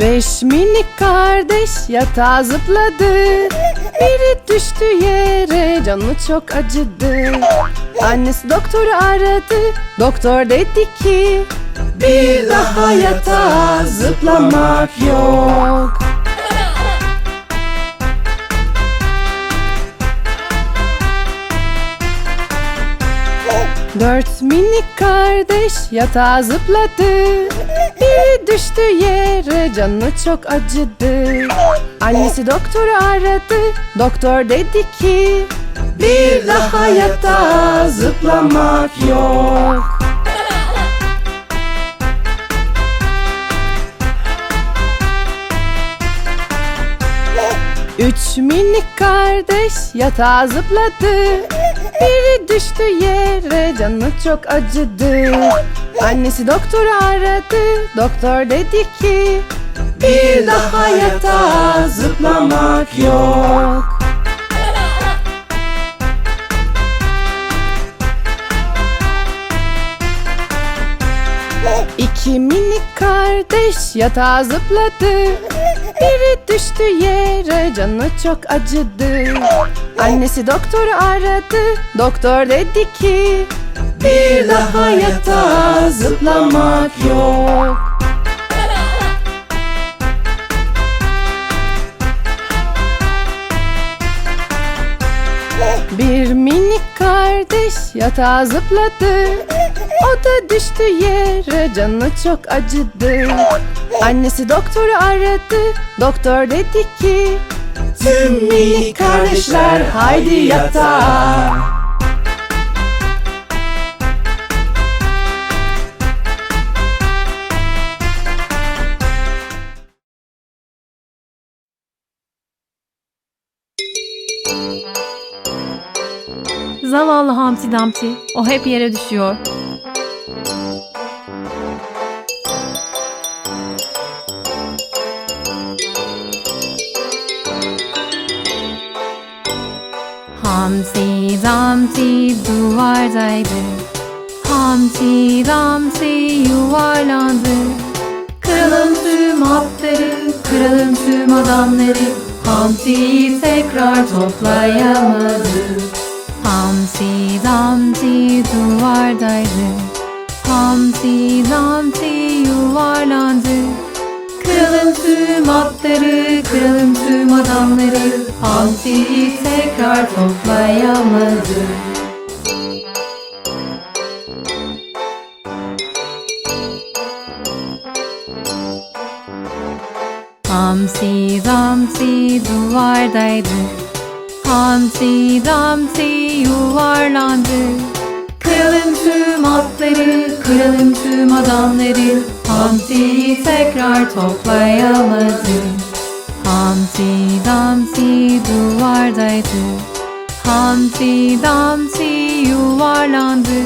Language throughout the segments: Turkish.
Beş minik kardeş yatağa zıpladı. Biri düştü yere canı çok acıdı. Annesi doktoru aradı Doktor dedi ki Bir daha yatağa zıplamak yok. Dört minik kardeş yatağa zıpladı düştü yere canı çok acıdı. Annesi doktoru aradı Doktor dedi ki Bir daha yatağa zıplamak yok. Üç minik kardeş yatağa zıpladı. Biri düştü yere canı çok acıdı Annesi doktoru aradı. Doktor dedi ki Bir daha yatağa zıplamak yok. İki minik kardeş yatağa zıpladı. Biri düştü yere canı çok acıdı. Annesi doktoru aradı. Doktor dedi ki Bir daha yatağa zıplamak yok. Bir minik kardeş yatağa zıpladı. O da düştü yere canı çok acıdı. Annesi doktoru aradı Doktor dedi ki Tüm minik kardeşler haydi yatağa Zavallı Humpty Dumpty. O hep yere düşüyor. Humpty Dumpty duvardaydı. Humpty Dumpty yuvarlandı. Kralın tüm atları, kralın tüm adamları Humpty'yi tekrar toplayamadı. Humpty Dumpty duvardaydı. Humpty Dumpty yuvarlandı. Kralın tüm atları, kralın tüm adamları Humpty'yi tekrar toplayamadı. Humpty Dumpty duvardaydı. Humpty Dumpty yuvarlandı. Kralın tüm atları, kralın tüm adamları Humpty'yi tekrar toplayamadı. Humpty Dumpty duvardaydı. Humpty Dumpty yuvarlandı.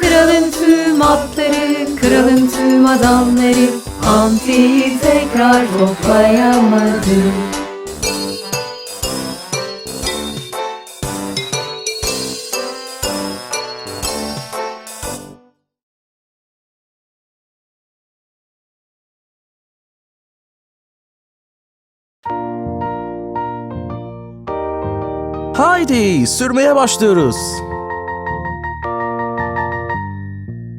Kralın tüm atları, kralın tüm adamları Humpty'yi tekrar toplayamadı. Haydi sürmeye başlıyoruz.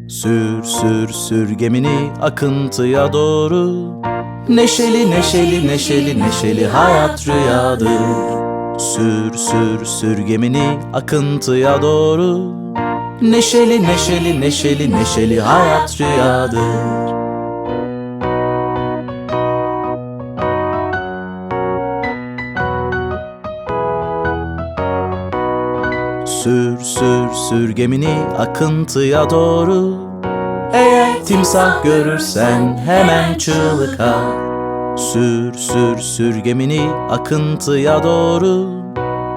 Sür sür sür gemini akıntıya doğru. Neşeli neşeli neşeli neşeli hayat rüyadır. Sür sür sür gemini akıntıya doğru. Neşeli neşeli neşeli neşeli hayat rüyadır. Sür sür sür gemini akıntıya doğru. Eğer timsah görürsen hemen çığlık at Sür sür sür gemini akıntıya doğru.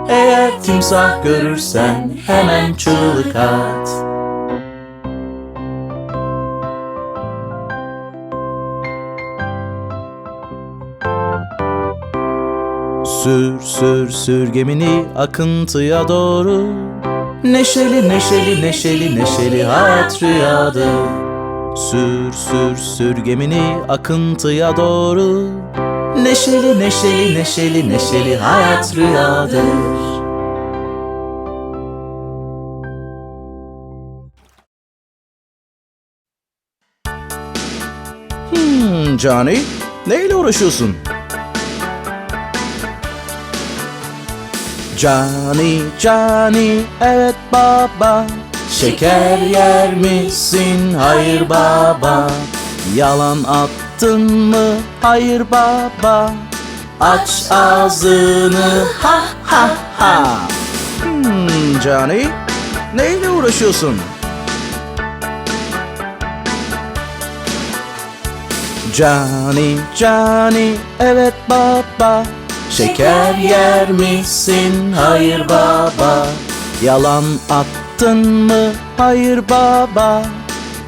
Eğer timsah görürsen hemen çığlık at. Sür sür sür gemini akıntıya doğru Neşeli neşeli neşeli neşeli hayat rüyadır. Sür sür sür gemini akıntıya doğru. Neşeli neşeli neşeli neşeli hayat rüyadır. Hmm, Cani, neyle uğraşıyorsun? Cani, Cani, evet baba Şeker yer misin? Hayır baba Yalan attın mı? Hayır baba Aç ağzını ha ha ha Hmm, Cani, neyle uğraşıyorsun? Cani, Cani, evet baba Şeker yer misin? Hayır baba. Yalan attın mı? Hayır baba.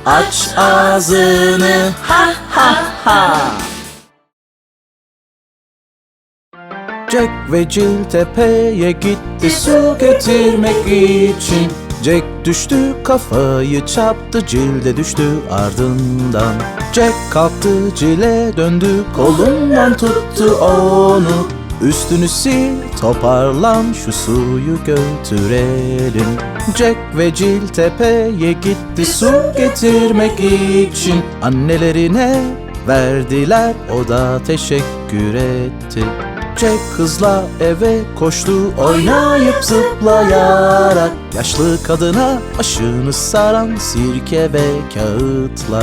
Aç ağzını ha ha ha. Jack ve Jill tepeye gitti su getirmek için. Jack düştü kafayı çarptı Jill de düştü ardından. Jack kalktı Jill'e döndü kolundan tuttu onu Üstünü sil toparlan şu suyu götürelim. Jack ve Jill tepeye gitti su getirmek için. Annelerine verdiler o da teşekkür etti. Jack hızla eve koştu oynayıp zıplayarak. Yaşlı kadına başını saran sirke ve kağıtla.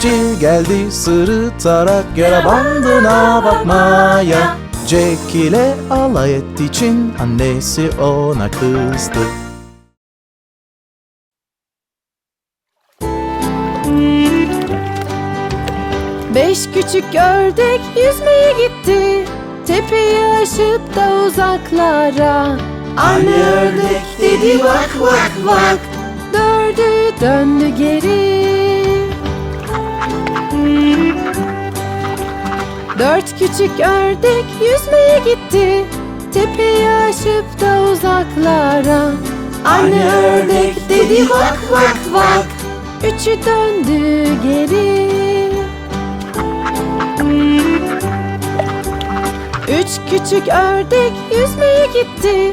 Jill geldi sırıtarak yara bandına bakmaya Jack ile alay ettiği için annesi ona kızdı. Beş küçük ördek yüzmeye gitti. Tepeyi aşıp da uzaklara. Anne ördek dedi vak vak vak. Dördü döndü geri küçük ördek yüzmeye gitti. Tepeyi aşıp da uzaklara. Anne ördek dedi vak vak vak. Üçü döndü geri. Üç küçük ördek yüzmeye gitti.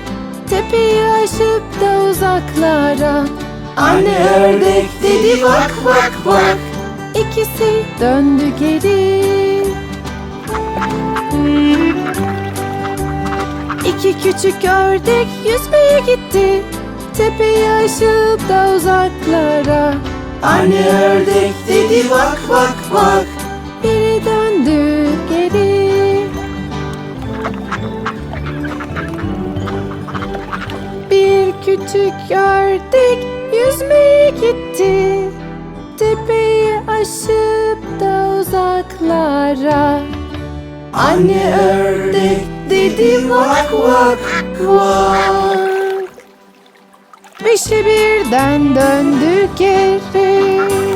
Tepeyi aşıp da uzaklara. Anne ördek dedi vak vak vak. İkisi döndü geri İki küçük ördek yüzmeye gitti. Tepeyi aşıp da uzaklara. Anne ördek dedi vak vak vak Biri döndü geri. Bir küçük ördek yüzmeye gitti. Tepeyi aşıp da uzaklara Anne ördek dedi vak vak vak. Beşi birden döndü geri